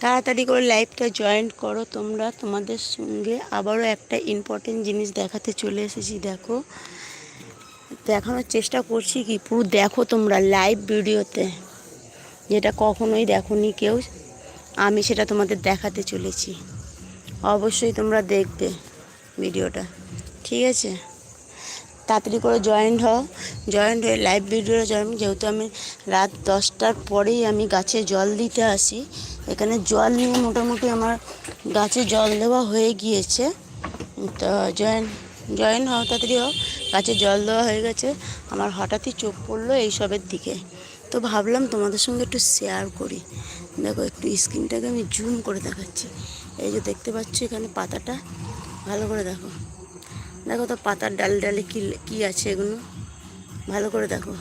তাড়াতাড়ি করে লাইভটা জয়েন করো তোমরা। তোমাদের সঙ্গে আবারও একটা ইম্পর্টেন্ট জিনিস দেখাতে চলে এসেছি, দেখো। দেখানোর চেষ্টা করছি কি, পুরো দেখো তোমরা লাইভ ভিডিওতে। যেটা কখনোই দেখোনি কেউ, আমি সেটা তোমাদের দেখাতে চলেছি। অবশ্যই তোমরা দেখবে ভিডিওটা, ঠিক আছে? তাড়াতাড়ি করে জয়েন্ট হও। জয়েন্ট হয়ে লাইভ ভিডিও জয়েন যেহেতু আমি রাত দশটার পরেই আমি গাছে জল দিতে আসি এখানে জল নিয়ে মোটামুটি আমার গাছে জল দেওয়া হয়ে গিয়েছে। তো জয়েন জয়েন হও, তাড়াতাড়ি হও। গাছে জল দেওয়া হয়ে গেছে। আমার হঠাৎই চোখ পড়ল এইসবের দিকে। তো ভাবলাম তোমাদের সঙ্গে একটু শেয়ার করি। দেখো, একটু স্ক্রিনটাকে আমি জুম করে দেখাচ্ছি। এই যে দেখতে পাচ্ছ এখানে পাতাটা। ভালো করে দেখো। দেখো তো পাতার ডালে ডালে কী কী আছে এগুলো? ভালো করে দেখো।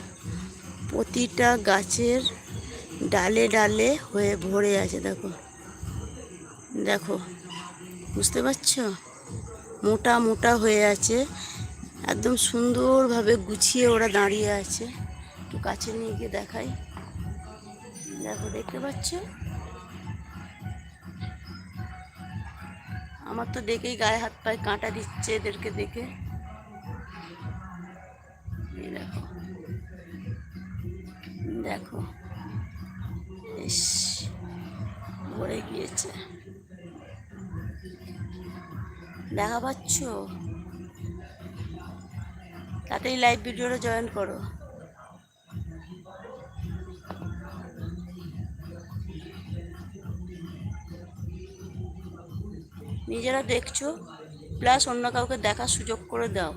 প্রতিটা গাছের ডালে ডালে হয়ে ভরে আছে, দেখো। দেখো, বুঝতে পারছ? মোটা মোটা হয়ে আছে। একদম সুন্দরভাবে গুছিয়ে ওরা দাঁড়িয়ে আছে। একটু কাছে নিয়ে গিয়ে দেখাই। দেখো, দেখতে পাচ্ছ? আমার তো দেখেই গায়ে হাত পায়ে কাঁটা দিচ্ছে এদেরকে দেখে। দেখো। দেখো গিয়েছে দেখা পাচ্ছ? তাতেই লাইভ ভিডিওটা জয়েন করো। নিজেরা দেখছ প্লাস অন্য কাউকে দেখার সুযোগ করে দাও।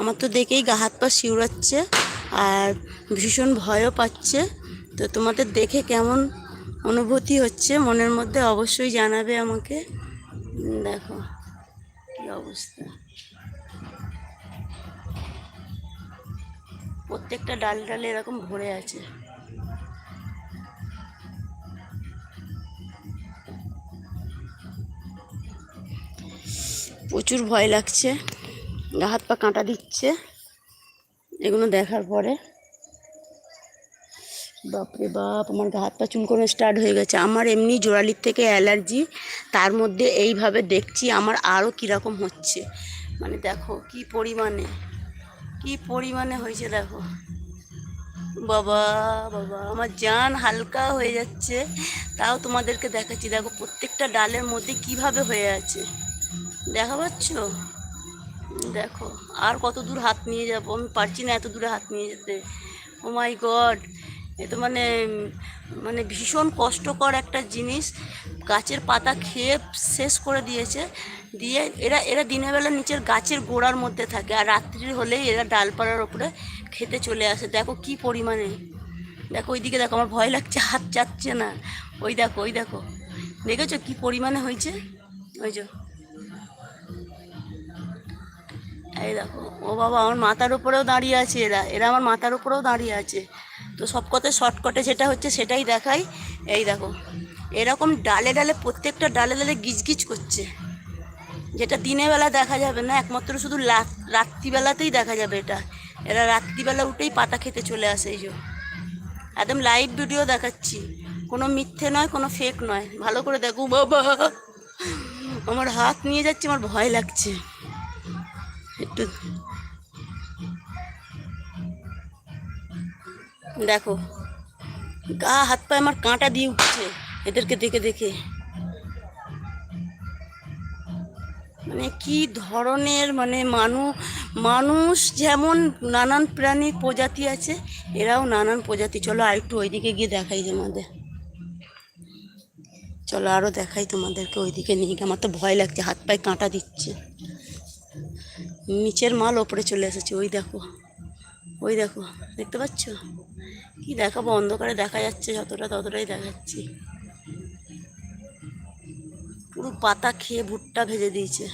আমার তো দেখেই গা হাত পা শিউরাচ্ছে আর ভীষণ ভয়ও পাচ্ছে। তো তোমাদের দেখে কেমন অনুভূতি হচ্ছে মনের মধ্যে অবশ্যই জানাবে আমাকে। দেখো কি অবস্থা। প্রত্যেকটা ডাল ডালে এরকম ভরে আছে। প্রচুর ভয় লাগছে। হাত পা কাঁটা দিচ্ছে। এগুলো দেখার পরে, বাপরে বাপ, আমার গা হাত পা চুলকোনো স্টার্ট হয়ে গেছে। আমার এমনি জোড়ালির থেকে অ্যালার্জি তার মধ্যে এইভাবে দেখছি আমার আরও কীরকম হচ্ছে। মানে দেখো কি পরিমাণে কি পরিমাণে হয়েছে দেখো। বাবা বাবা, আমার জান হালকা হয়ে যাচ্ছে। তাও তোমাদেরকে দেখাচ্ছি, দেখো প্রত্যেকটা ডালের মধ্যে কীভাবে হয়ে আছে। দেখা পাচ্ছ? দেখো, আর কত দূর হাত নিয়ে যাব? আমি পারছি না এত দূরে হাত নিয়ে যেতে। ও মাই গড এ তো মানে মানে ভীষণ কষ্টকর একটা জিনিস। গাছের পাতা খেয়ে শেষ করে দিয়েছে। দিয়ে এরা এরা দিনের বেলা নিচের গাছের গোড়ার মধ্যে থাকে আর রাত্রি হলেই এরা ডালপাড়ার ওপরে খেতে চলে আসে। দেখো কি পরিমাণে। দেখো, ওইদিকে দেখো, আমার ভয় লাগছে, হাত চাচ্ছে না। ওই দেখো ওই দেখো। দেখেছ কি পরিমাণে হয়েছে? ওই যে এই দেখো, ও বাবা, আমার মাথার উপরেও দাঁড়িয়ে আছে এরা। এরা আমার মাথার উপরেও দাঁড়িয়ে আছে। তো সব কথা শর্টকটে যেটা হচ্ছে সেটাই দেখাই। এই দেখো, এরকম ডালে ডালে, প্রত্যেকটা ডালে ডালে গিজগিজ করছে। যেটা দিনের বেলা দেখা যাবে না, একমাত্র শুধু রাত্রিবেলাতেই দেখা যাবে এটা। এরা রাত্রিবেলা উঠেই পাতা খেতে চলে আসে এই যে। একদম লাইভ ভিডিও দেখাচ্ছি। কোনো মিথ্যে নয়, কোনো ফেক নয়। ভালো করে দেখো, বাবা! আমার হাত নিয়ে যাচ্ছে, আমার ভয় লাগছে। একটু। দেখো, গা, হাত, পায়ে আমার কাঁটা দিয়ে উঠছে এদেরকে দেখে দেখে। মানে কি ধরনের মানে মানু, মানুষ যেমন নানান প্রাণীর প্রজাতি আছে, এরাও নানান প্রজাতি। চলো আর একটু ওইদিকে গিয়ে দেখাই তোমাদের। চলো আরও দেখাই তোমাদেরকে, ওইদিকে নিয়ে গিয়ে। আমার তো ভয় লাগছে, হাত, পায়ে কাঁটা দিচ্ছে। নিচের মাল ওপরে চলে এসেছে, ওই দেখো। ওই দেখো, দেখতে পাচ্ছ? কি দেখাবো? অন্ধকারে দেখা যাচ্ছে, যতটা ততটাই দেখাচ্ছি। পুরো পাতা খেয়ে ভুট্টা ভেজে দিয়েছে।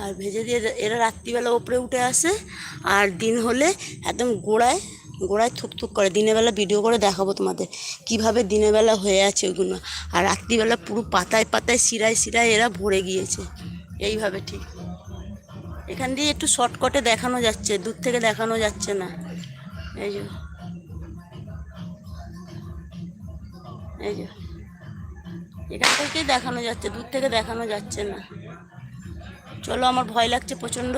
আর ভেজে দিয়ে এরা রাত্রিবেলা ওপরে উঠে আসে, আর দিন হলে একদম গোড়ায় গোড়ায় থুকথুক করে। দিনের বেলা ভিডিও করে দেখাবো তোমাদের কীভাবে দিনের বেলা হয়ে আছে ওইগুলো আর রাত্রিবেলা পুরো পাতায় পাতায় শিরায় শিরায় এরা ভরে গিয়েছে। এইভাবে ঠিক। এখান দিয়ে একটু শর্টকটে দেখানো যাচ্ছে, দূর থেকে দেখানো যাচ্ছে না। এই যে। এই যে। এখান থেকেই দেখানো যাচ্ছে, দূর থেকে দেখানো যাচ্ছে না। চলো, আমার ভয় লাগছে প্রচণ্ড।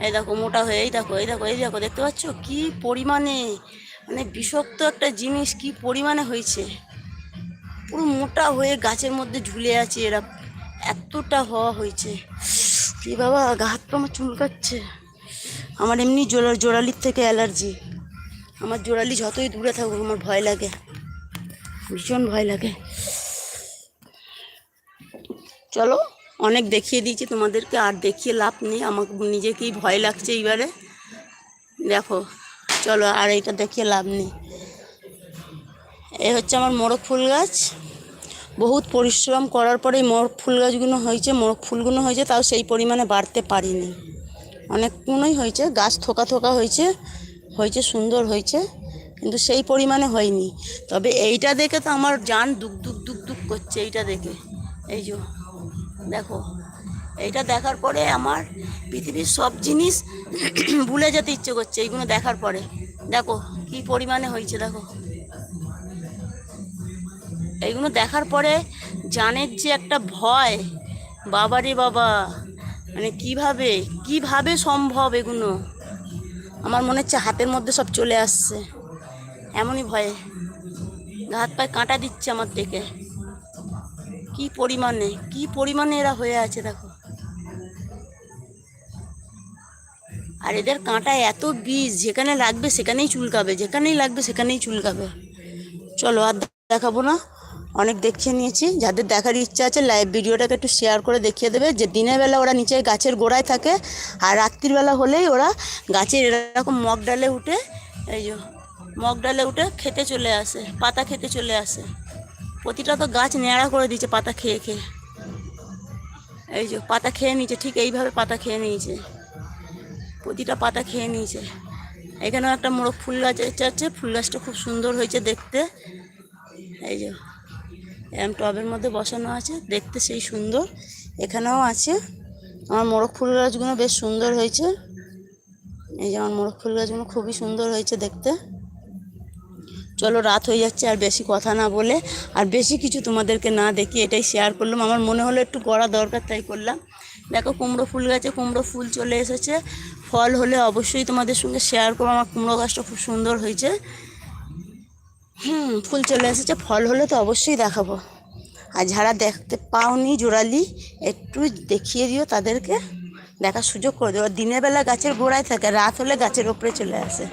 এই দেখো, মোটা হয়ে, এই দেখো এই দেখো এই দেখো, দেখতে পাচ্ছ? কি পরিমাণে মানে বিষাক্ত একটা জিনিস, কি পরিমাণে হয়েছে। পুরো মোটা হয়ে গাছের মধ্যে ঝুলে আছে এরা। এতটা হওয়া হয়েছে। কি বাবা, গা হাত পা আমার চুলকাচ্ছে। আমার এমনি জোড়া জোড়ালির থেকে অ্যালার্জি। আমার জোড়ালি যতই দূরে থাকুক, আমার ভয় লাগে। ভীষণ ভয় লাগে। চলো, অনেক দেখিয়ে দিয়েছি তোমাদেরকে, আর দেখিয়ে লাভ নেই। আমাকে নিজেকেই ভয় লাগছে এইবারে। দেখো, চলো আর এটা দেখিয়ে লাভ নেই। এই হচ্ছে আমার মোরগ ফুল গাছ। বহুত পরিশ্রম করার পরে মোরগ ফুল গাছগুলো হয়েছে মোরগ ফুলগুলো হয়েছে, তাও সেই পরিমাণে বাড়তে পারিনি। অনেকগুলোই হয়েছে, গাছ থোকা থোকা হয়েছে হয়েছে, সুন্দর হয়েছে, কিন্তু সেই পরিমাণে হয়নি। তবে এইটা দেখে তো আমার জান দুক দুক দুক দুক করছে, এইটা দেখে। এই যে, দেখো, এইটা দেখার পরে আমার পৃথিবীর সব জিনিস ভুলে যেতে ইচ্ছে করছে, এইগুলো দেখার পরে। দেখো, কি পরিমাণে হয়েছে, দেখো। এইগুলো দেখার পরে জানের যে একটা ভয় বাবারে বাবা মানে কীভাবে কীভাবে সম্ভব এগুলো? আমার মনে হচ্ছে হাতের মধ্যে সব চলে আসছে। এমনই ভয়ে। হাত পায়ে কাঁটা দিচ্ছে আমার দেখে কি পরিমাণে কি পরিমাণে এরা হয়ে আছে দেখো। আর এদের কাঁটা এত বীজ, যেখানে লাগবে সেখানেই চুলকাবে, যেখানেই লাগবে সেখানেই চুলকাবে। চলো আর দেখাবো না। অনেক দেখিয়ে নিয়েছি। যাদের দেখার ইচ্ছা আছে লাইভ ভিডিওটাকে একটু শেয়ার করে দেখিয়ে দেবে যে দিনের বেলা ওরা নিচে গাছের গোড়ায় থাকে আর রাত্রিবেলা হলেই ওরা গাছের এরকম মগ ডালে উঠে, এই যে মগ ডালে উঠে খেতে চলে আসে, পাতা খেতে চলে আসে। প্রতিটা তো গাছ ন্যাড়া করে দিয়েছে পাতা খেয়ে খেয়ে। এই যে পাতা খেয়ে নিয়েছে, ঠিক এইভাবে পাতা খেয়ে নিয়েছে। প্রতিটা পাতা খেয়ে নিয়েছে। এখানেও একটা মোরগ ফুল গাছ আছে, ফুল গাছটা খুব সুন্দর হয়েছে দেখতে। এই যে এরম টবের মধ্যে বসানো আছে, দেখতে সেই সুন্দর। এখানেও আছে। আমার মোরগ ফুল গাছগুলো বেশ সুন্দর হয়েছে। এই যে আমার মোরগ ফুল গাছগুলো খুবই সুন্দর হয়েছে দেখতে। চলো, রাত হয়ে যাচ্ছে, আর বেশি কথা না বলে, আর বেশি কিছু তোমাদেরকে না দেখি এটাই শেয়ার করলাম। আমার মনে হলো একটু করা দরকার, তাই করলাম। দেখো, কুমড়ো ফুল গাছে কুমড়ো ফুল চলে এসেছে। ফল হলে অবশ্যই তোমাদের সঙ্গে শেয়ার করব। আমার কুমড়ো গাছটা খুব সুন্দর হয়েছে। হুম, ফুল চলে এসেছে। ফল হলে তো অবশ্যই দেখাবো। আর যারা দেখতে পাওনি জোড়ালি একটু দেখিয়ে দিও তাদেরকে। দেখার সুযোগ করে দেবো দিনের বেলা গাছের গোড়ায় থাকে, রাত হলে গাছের ওপরে চলে আসে।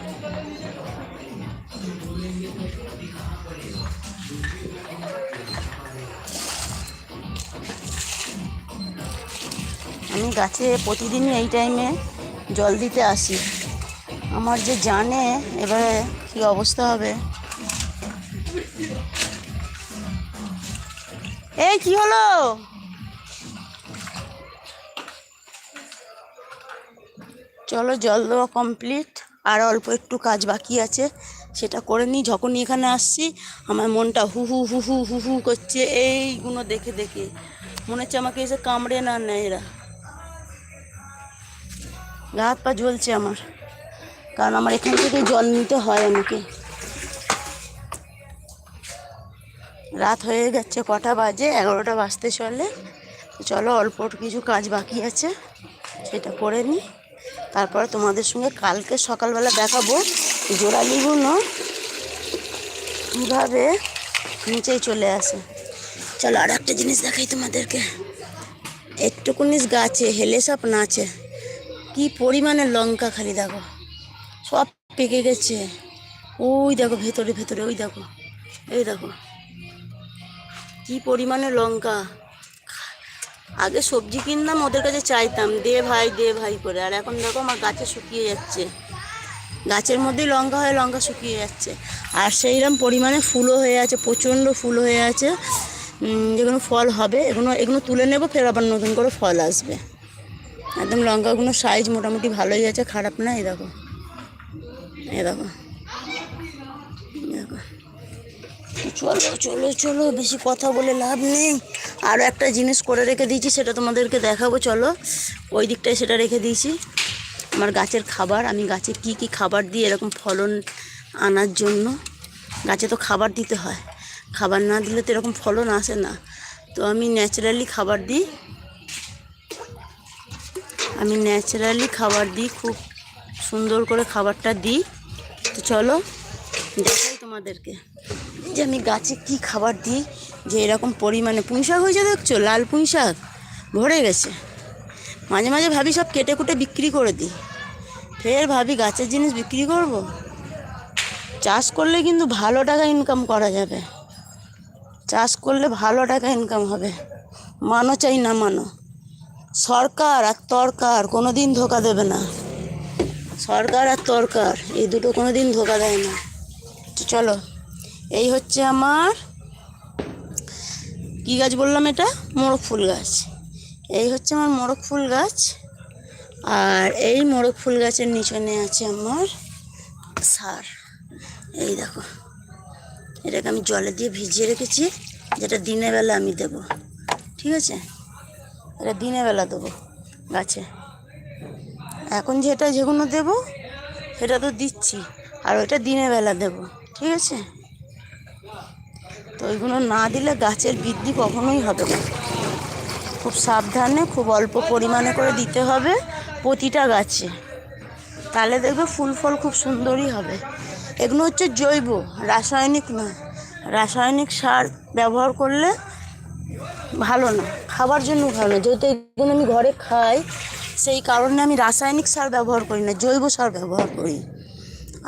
আমি গাছে প্রতিদিনই এই টাইমে জল দিতে আসি। আমার যে জানে, এবারে কী অবস্থা হবে? এই, কি হলো? চলো, জল দেওয়া কমপ্লিট আর অল্প একটু কাজ বাকি আছে, সেটা করে নিই। যখনই এখানে আসছি, আমার মনটা হু হু হু হু হু হু করছে। এইগুলো দেখে দেখে। মনে হচ্ছে আমাকে এসে কামড়ে না নেয় এরা। গা হাত পা জ্বলছে আমার। কারণ আমার এখান থেকে জল নিতে হয় আমাকে। রাত হয়ে গেছে কটা বাজে, এগারোটা বাজতে চলে। চলো অল্প কিছু কাজ বাকি আছে, সেটা করে নিই তারপরে তোমাদের সঙ্গে কালকে সকালবেলা দেখাবো জোড়ালিগুলো কীভাবে নিচেই চলে আসে। চলো আর একটা জিনিস দেখাই তোমাদেরকে। একটুকুনিস গাছে হেলে সব নাচে। কি পরিমাণে লঙ্কা খালি দেখো, সব পেকে গেছে। ওই দেখো ভেতরে ভেতরে, ওই দেখো, এই দেখো। কি পরিমাণে লঙ্কা? আগে সবজি কিনতাম, ওদের কাছে চাইতাম, দে ভাই দে ভাই করে। আর এখন দেখো আমার গাছে শুকিয়ে যাচ্ছে। গাছের মধ্যেই লঙ্কা হয়ে লঙ্কা শুকিয়ে যাচ্ছে। আর সেইরকম পরিমাণে ফুলও হয়ে আছে, প্রচণ্ড ফুল হয়ে আছে। যেগুলো ফল হবে, এগুলো এগুলো তুলে নেব, ফের আবার নতুন করে ফল আসবে। একদম লঙ্কাগুলো সাইজ মোটামুটি ভালোই আছে, খারাপ না এই দেখো। এই দেখো এই দেখো চলো চলো চলো, বেশি কথা বলে লাভ নেই। আরও একটা জিনিস করে রেখে দিয়েছি, সেটা তোমাদেরকে দেখাবো, চলো। ওই দিকটায় সেটা রেখে দিয়েছি। আমার গাছের খাবার, আমি গাছে কি কি খাবার দিই, এরকম ফলন আনার জন্য। গাছে তো খাবার দিতে হয়। খাবার না দিলে তো এরকম ফলন আসে না। তো আমি ন্যাচারালি খাবার দিই। আমি ন্যাচারালি খাবার দিই, খুব সুন্দর করে খাবারটা দিই। তো চলো, দেখাই তোমাদেরকে। যে আমি গাছে কি খাবার দিই, যে এরকম পরিমাণে পুঁই শাক হয়েছে দেখছ? লাল পুঁই শাক ভরে গেছে। মাঝে মাঝে ভাবি সব কেটে কুটে বিক্রি করে দিই। ফের ভাবি গাছের জিনিস বিক্রি করব। চাষ করলে কিন্তু ভালো টাকা ইনকাম করা যাবে। চাষ করলে ভালো টাকা ইনকাম হবে। মানো চাই না মানো। সরকার আর তরকার কোনো দিন ধোকা দেবে না। সরকার আর তরকার, এই দুটো কোনো দিন ধোকা দেয় না। চলো। এই হচ্ছে আমার, কি গাছ বললাম এটা? মোরগ ফুল গাছ। এই হচ্ছে আমার মোরগ ফুল গাছ। আর এই মোরগ ফুল গাছের নিচনে আছে আমার সার। এই দেখো, এটাকে আমি জলে দিয়ে ভিজিয়ে রেখেছি, যেটা দিনের বেলা আমি দেব। ঠিক আছে? এটা দিনের বেলা দেবো গাছে। এখন যেটা যেগুলো দেবো, সেটা তো দিচ্ছি, আর ওইটা দিনের বেলা দেবো। ঠিক আছে? তো ওইগুলো না দিলে গাছের বৃদ্ধি কখনোই হবে না। খুব সাবধানে, খুব অল্প পরিমাণে করে দিতে হবে প্রতিটা গাছে। তাহলে দেখবে ফুল ফল খুব সুন্দরই হবে। এগুলো হচ্ছে জৈব, রাসায়নিক নয়। রাসায়নিক সার ব্যবহার করলে ভালো না, খাবার জন্য ভালো না। যেহেতু এগুলো আমি ঘরে খাই, সেই কারণে আমি রাসায়নিক সার ব্যবহার করি না, জৈব সার ব্যবহার করি।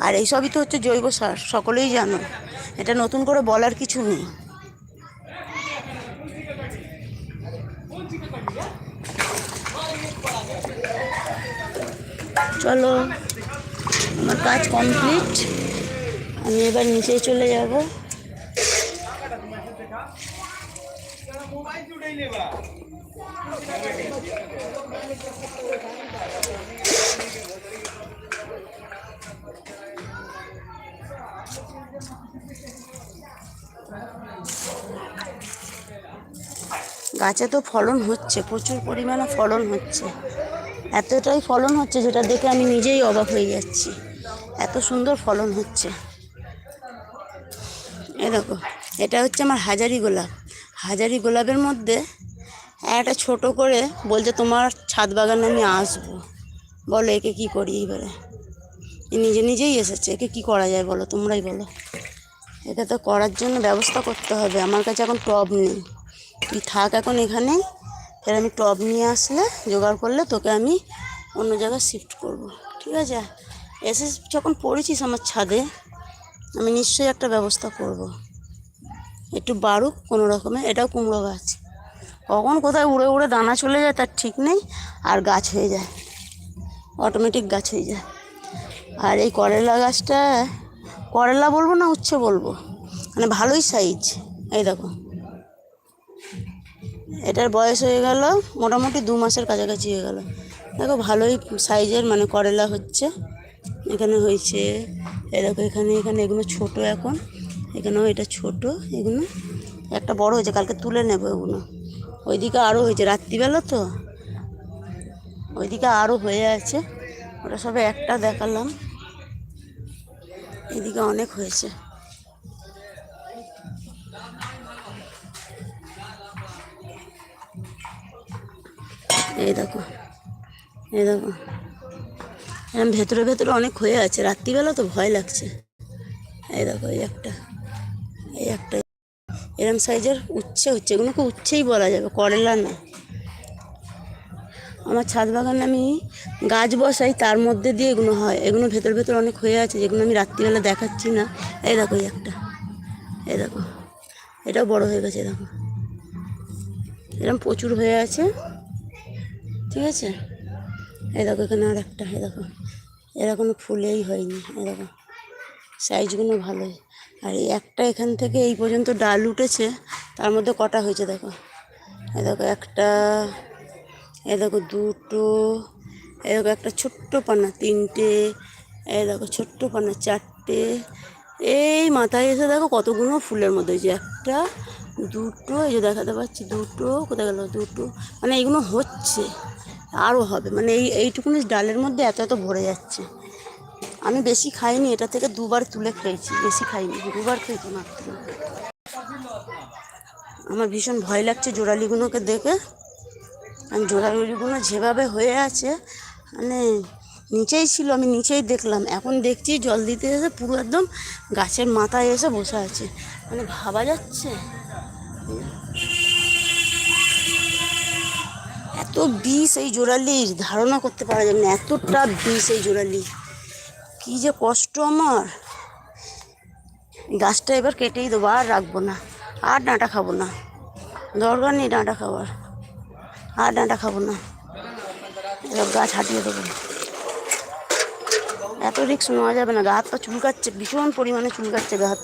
আর এইসবই তো হচ্ছে জৈব সার, সকলেই জানো। এটা নতুন করে বলার কিছু নেই। চলো, আমার কাজ কমপ্লিট আমি এবার নিচে চলে যাব। গাছে তো ফলন হচ্ছে, প্রচুর পরিমাণে ফলন হচ্ছে। এতটাই ফলন হচ্ছে যেটা দেখে আমি নিজেই অবাক হয়ে যাচ্ছি। এত সুন্দর ফলন হচ্ছে। এ দেখো, এটা হচ্ছে আমার হাজারি গোলাপ। হাজারি গোলাপের মধ্যে একটা ছোট করে বলছে, তোমার ছাদ বাগানে আমি আসব। বলো, একে কী করি এবারে? নিজে নিজেই এসেছে, একে কী করা যায় বলো, তোমরাই বলো। একে তো করার জন্য ব্যবস্থা করতে হবে, আমার কাছে এখন টব নেই। তুই থাক এখন এখানে। ফের আমি টব নিয়ে আসলে জোগাড় করলে তোকে আমি অন্য জায়গায় শিফট করব, ঠিক আছে? এসে যখন পড়েছিস আমার ছাদে, আমি নিশ্চয়ই একটা ব্যবস্থা করব। একটু বাড়ুক কোনো রকমে, এটাও কুমড়ো গাছ। কখন কোথায় উড়ে উড়ে দানা চলে যায় তার ঠিক নেই, আর গাছ হয়ে যায় অটোমেটিক গাছ হয়ে যায়। আর এই করলা গাছটা, করলা বলব না, উচ্ছে বলব? মানে ভালোই সাইজ এই দেখো। এটার বয়স হয়ে গেল, মোটামুটি দু মাসের কাছাকাছি হয়ে গেল। দেখো ভালোই সাইজের মানে করলা হচ্ছে, এখানে হয়েছে দেখো এখানে এখানে এগুলো ছোট এখন, এখানেও এটা ছোট, এগুলো একটা বড় হয়েছে, কালকে তুলে নেব এগুলো। ওইদিকে আরও হয়েছে, রাত্রিবেলা তো, ওইদিকে আরও হয়ে আছে, ওটা সবে একটা দেখালাম। এদিকে অনেক হয়েছে। এই দেখো এই দেখো। এরকম ভেতরে ভেতরে অনেক হয়ে আছে, রাত্রিবেলা তো ভয় লাগছে। এই দেখো, এই একটা এই একটা। এরম সাইজের উচ্ছে হচ্ছে এগুলোকে উচ্ছেই বলা যাবে, করলা না। আমার ছাদ বাগানে আমি গাছ বসাই, তার মধ্যে দিয়ে এগুলো হয়। এগুলো ভেতর ভেতর অনেক হয়ে আছে, যেগুলো আমি রাত্রিবেলা দেখাচ্ছি না। এই দেখো, এই একটা, এই দেখো। এটাও বড় হয়ে গেছে দেখো। এরকম প্রচুর হয়ে আছে। ঠিক আছে? এই দেখো, এখানে আর একটা এই দেখো। এরা কোনো ফুলেই হয়নি দেখো। সাইজগুলো ভালোই। আর এই একটা এখান থেকে এই পর্যন্ত ডাল উঠেছে, তার মধ্যে কটা হয়েছে দেখো? এই দেখো, একটা, এই দেখো দুটো, এই দেখো একটা ছোট্ট পানা, তিনটে, এই দেখো ছোট্ট পানা, চারটে। এই মাথায় এসে দেখো কতগুলো ফুলের মধ্যে যে একটা, দুটো, এই যে দেখাতে পাচ্ছি, দুটো, কোথায় গেল? দুটো। মানে এইগুলো হচ্ছে। আরও হবে। মানে এই, এইটুকুনি ডালের মধ্যে এত এত ভরে যাচ্ছে। আমি বেশি খাইনি, এটা থেকে দুবার তুলে খেয়েছি। বেশি খাইনি, দুবার খেয়েছি মাত্র। আমার ভীষণ ভয় লাগছে জোড়ালিগুলোকে দেখে। কারণ জোড়ালিগুলো যেভাবে হয়ে আছে মানে নিচেই ছিল, আমি নিচেই দেখলাম। এখন দেখছি জল দিতে এসে পুরো একদম গাছের মাথায় এসে বসে আছে। মানে ভাবা যাচ্ছে। এত বিষ এই জোড়ালির, ধারণা করতে পারা যাবে না, এতটা বিষ এই জোড়ালি কী যে কষ্ট আমার। গাছটা এবার কেটেই দেবো, আর রাখব না, আর ডাঁটা খাব না। দরকার নেই ডাঁটা খাবার আর ডাঁটা খাব না। এবার গাছ হাঁটিয়ে দেবো। এত রিক্স নেওয়া যাবে না, গা হাত পা চুলকাচ্ছে, ভীষণ পরিমাণে চুলকাচ্ছে গা হাত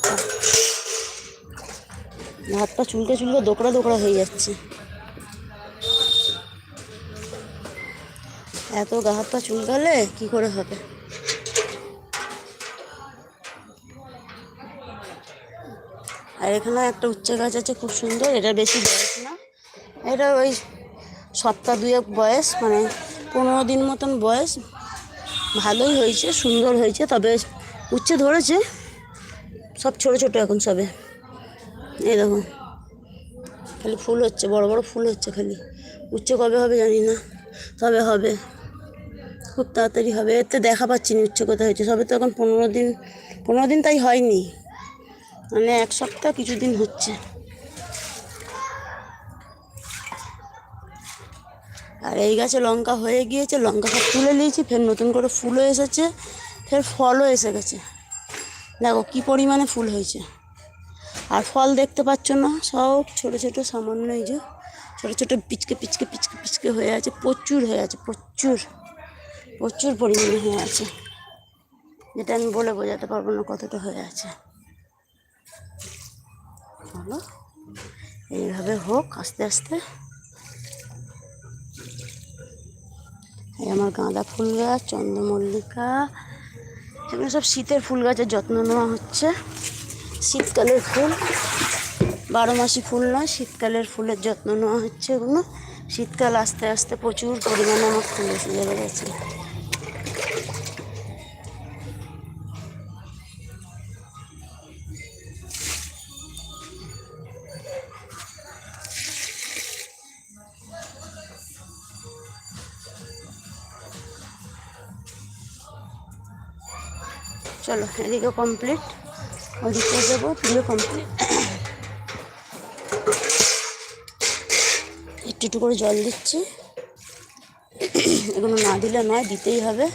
হাত পা চুলকে চুলকে দোকড়া দোকড়া হয়ে যাচ্ছে। এত গা হাত পা চুলকালে কি করে হবে? আর এখানে একটা উচ্চে গাছ আছে, খুব সুন্দর। এটা বেশি বয়স না। এটা ওই সপ্তাহ দুয়েক বয়স মানে পনেরো দিন মতন বয়স। ভালোই হয়েছে, সুন্দর হয়েছে, তবে উচ্ছে ধরেছে। সব ছোট ছোট এখন সবে। এই দেখো। খালি ফুল হচ্ছে, বড় বড় ফুল হচ্ছে খালি। উচ্ছে কবে হবে জানি না, তবে হবে। খুব তাড়াতাড়ি হবে। এতে দেখা পাচ্ছি না উচ্ছে কোথায় হয়েছে সবে তো এখন পনেরো দিন পনেরো দিন তাই হয়নি। মানে এক সপ্তাহ কিছুদিন হচ্ছে। আর এই গাছে লঙ্কা হয়ে গিয়েছে, লঙ্কা সব তুলে নিয়েছি, ফের নতুন করে ফুলও এসেছে, ফের ফলও এসে গেছে। দেখো কি পরিমাণে ফুল হয়েছে। আর ফল দেখতে পাচ্ছ না, সব ছোট ছোট সামান্য এই যে, ছোটো ছোটো পিচকে পিচকে পিচকে পিচকে হয়ে আছে, প্রচুর হয়ে আছে, প্রচুর। প্রচুর পরিমাণে হয়ে আছে। যেটা আমি বলে বোঝাতে পারব না কতটা হয়ে আছে। চলো, এইভাবে হোক, আস্তে আস্তে। এই আমার গাঁদা ফুল গাছ, চন্দ্রমল্লিকা, এগুলো সব শীতের ফুল গাছের যত্ন নেওয়া হচ্ছে। শীতকালের ফুল, বারো মাসি ফুল নয়, শীতকালের ফুলের যত্ন নেওয়া হচ্ছে এগুলো। শীতকাল আস্তে আস্তে প্রচুর পরিমাণে আমার ফুল এসে যাবে গেছে। চলো, এদিকে কমপ্লিট ওদিকে দেবো পুরো কমপ্লিট একটু একটু করে জল দিচ্ছি। এগুলো না দিলে নয়, দিতেই হবে।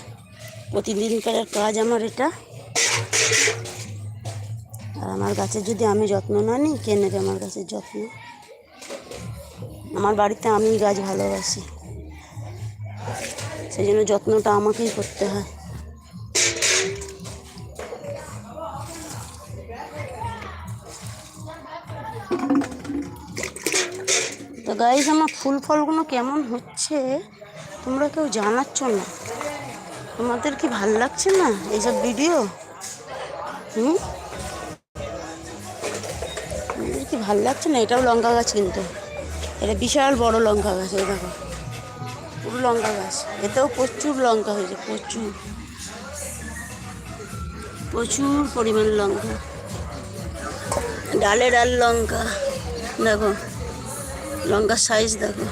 প্রতিদিনকার কাজ আমার এটা। আর আমার গাছের যদি আমি যত্ন না নিই, কে নেবে আমার গাছের যত্ন? আমার বাড়িতে আমি গাছ ভালোবাসি। সেই জন্য যত্নটা আমাকেই করতে হয়। গাইজ আমার ফুল ফলগুলো কেমন হচ্ছে? তোমরা কেউ জানাচ্ছ না। তোমাদের কি ভালো লাগছে না এইসব ভিডিও হুম? তোমাদের কি ভালো লাগছে না? এটাও লঙ্কা গাছ কিন্তু। এটা বিশাল বড় লঙ্কা গাছ, এই দেখো। পুরো লঙ্কা গাছ। এতেও প্রচুর লঙ্কা হয়েছে, প্রচুর। প্রচুর পরিমাণ লঙ্কা। ডালে ডাল লঙ্কা, দেখো। লঙ্কার সাইজ দেখো।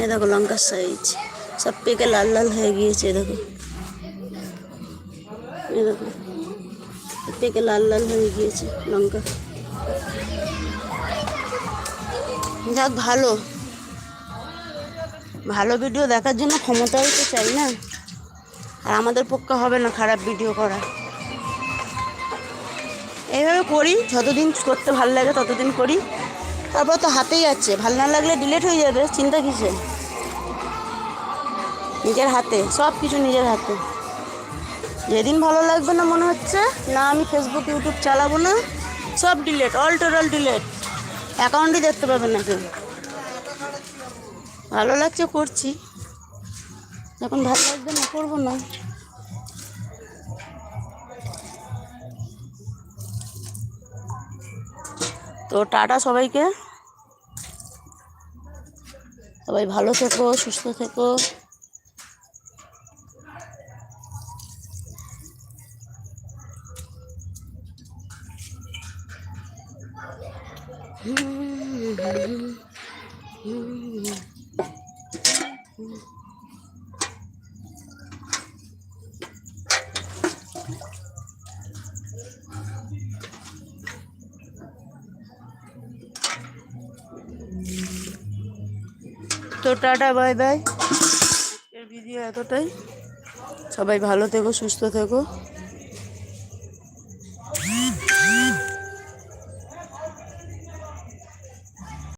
এই দেখো লঙ্কার সাইজ সব পেকে লাল লাল হয়ে গিয়েছে দেখো। এই দেখো। পেকে লাল লাল হয়ে গিয়েছে লঙ্কা। যাক, ভালো। ভালো ভিডিও দেখার জন্য ক্ষমতাও তো চাই না। আর আমাদের পক্ষে হবে না খারাপ ভিডিও করা। এইভাবে করি, যতদিন করতে ভালো লাগে ততদিন করি। তারপর তো হাতেই আছে। ভালো না লাগলে ডিলেট হয়ে যাবে, চিন্তা কিসে নিজের হাতে, সব কিছু নিজের হাতে। যেদিন ভালো লাগবে না মনে হচ্ছে, না আমি ফেসবুক ইউটিউব চালাবো না, সব ডিলেট অল টোটাল ডিলেট অ্যাকাউন্টই দেখতে পাবেন না কেউ। ভালো লাগছে, করছি। যখন ভালো লাগবে না, করব না। তো টাটা সবাইকে। সবাই ভালো থেকো সুস্থ থেকো। তো টাটা বাই বাই। এর ভিডিও এতটাই। সবাই ভালো থেকো সুস্থ থেকো।